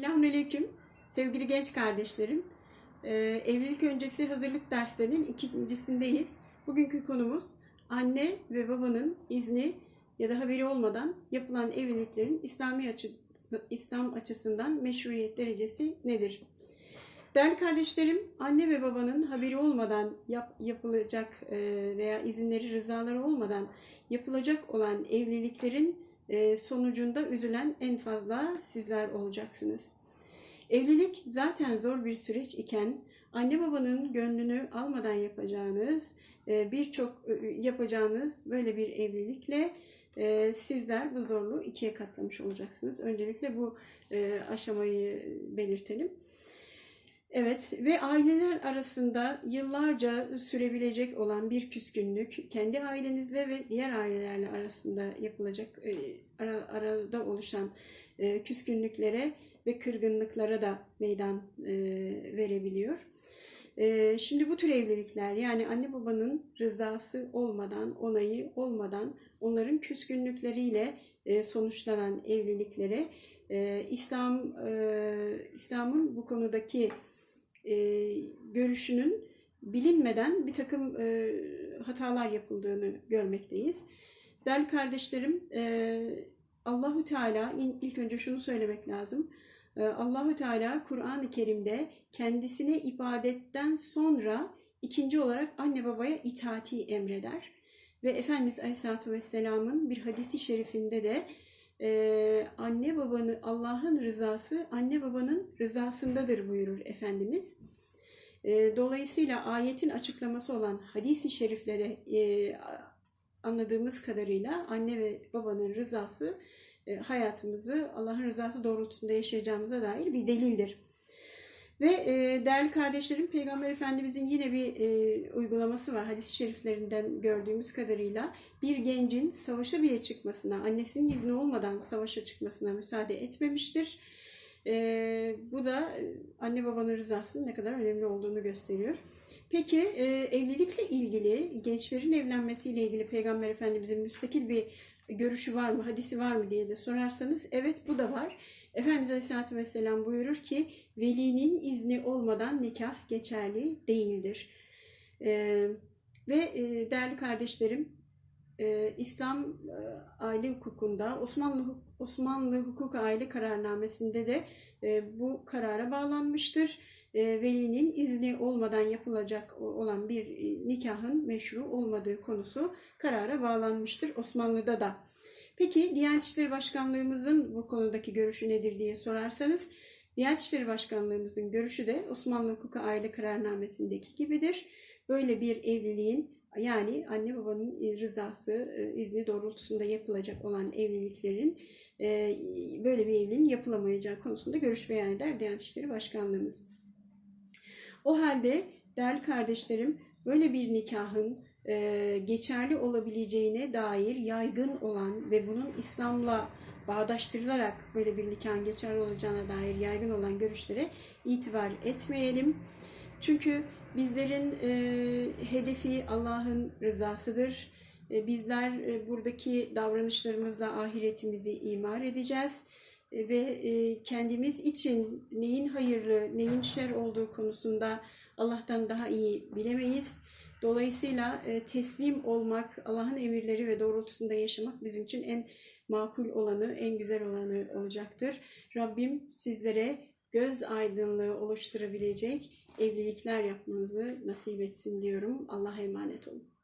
Selamünaleyküm sevgili genç kardeşlerim. Ee, evlilik öncesi hazırlık derslerinin ikincisindeyiz. Bugünkü konumuz anne ve babanın izni ya da haberi olmadan yapılan evliliklerin İslami açı, İslam açısından meşruiyet derecesi nedir? Değerli kardeşlerim, anne ve babanın haberi olmadan yap, yapılacak e, veya izinleri, rızaları olmadan yapılacak olan evliliklerin sonucunda üzülen en fazla sizler olacaksınız. Evlilik zaten zor bir süreç iken anne babanın gönlünü almadan yapacağınız e, birçok e, yapacağınız böyle bir evlilikle sizler bu zorluğu ikiye katlamış olacaksınız. Öncelikle bu aşamayı belirtelim. Evet ve aileler arasında yıllarca sürebilecek olan bir küskünlük kendi ailenizle ve diğer ailelerle arasında yapılacak e, ara, arada oluşan e, küskünlüklere ve kırgınlıklara da meydan e, verebiliyor. Şimdi bu tür evlilikler yani anne babanın rızası olmadan, onayı olmadan onların küskünlükleriyle sonuçlanan evliliklere İslam İslam'ın bu konudaki e, görüşünün bilinmeden bir takım e, hatalar yapıldığını görmekteyiz. Değerli kardeşlerim, e, Allahu Teala ilk önce şunu söylemek lazım. E, Allahu Teala Kur'an-ı Kerim'de kendisine ibadetten sonra ikinci olarak anne babaya itaati emreder. Ve Efendimiz Aleyhisselatü Vesselam'ın bir hadisi şerifinde de e, anne babanın Allah'ın rızası anne babanın rızasındadır buyurur Efendimiz. E, dolayısıyla ayetin açıklaması olan hadisi şerifle de e, anladığımız kadarıyla anne ve babanın rızası e, hayatımızı Allah'ın rızası doğrultusunda yaşayacağımıza dair bir delildir. Ve e, değerli kardeşlerim Peygamber Efendimizin yine bir e, uygulaması var hadis-i şeriflerinden gördüğümüz kadarıyla. Bir gencin savaşa bile çıkmasına, annesinin izni olmadan savaşa çıkmasına müsaade etmemiştir. E, bu da e, anne babanın rızasının ne kadar önemli olduğunu gösteriyor. Peki e, evlilikle ilgili, gençlerin evlenmesiyle ilgili Peygamber Efendimizin müstakil bir görüşü var mı, hadisi var mı diye de sorarsanız evet bu da var. Efendimiz Aleyhisselatü Vesselam buyurur ki velinin izni olmadan nikah geçerli değildir. Ee, ve e, değerli kardeşlerim e, İslam e, aile hukukunda Osmanlı Osmanlı hukuk aile kararnamesinde de e, bu karara bağlanmıştır. E, velinin izni olmadan yapılacak olan bir e, nikahın meşru olmadığı konusu karara bağlanmıştır Osmanlı'da da. Peki Diyanet İşleri Başkanlığımızın bu konudaki görüşü nedir diye sorarsanız Diyanet İşleri Başkanlığımızın görüşü de Osmanlı Hukuku Aile Kararnamesi'ndeki gibidir. Böyle bir evliliğin yani anne babanın rızası, e, izni doğrultusunda yapılacak olan evliliklerin böyle bir evliliğin yapılamayacağı konusunda görüş beyan eder Diyanet İşleri Başkanlığımız. O halde değerli kardeşlerim böyle bir nikahın e, geçerli olabileceğine dair yaygın olan ve bunun İslam'la bağdaştırılarak böyle bir nikahın geçerli olacağına dair yaygın olan görüşlere itibar etmeyelim. Çünkü bizlerin e, hedefi Allah'ın rızasıdır. E, bizler e, buradaki davranışlarımızla ahiretimizi imar edeceğiz ve e, kendimiz için neyin hayırlı, neyin şer olduğu konusunda Allah'tan daha iyi bilemeyiz. Dolayısıyla e, teslim olmak, Allah'ın emirleri ve doğrultusunda yaşamak bizim için en makul olanı, en güzel olanı olacaktır. Rabbim sizlere göz aydınlığı oluşturabilecek evlilikler yapmanızı nasip etsin diyorum. Allah'a emanet olun.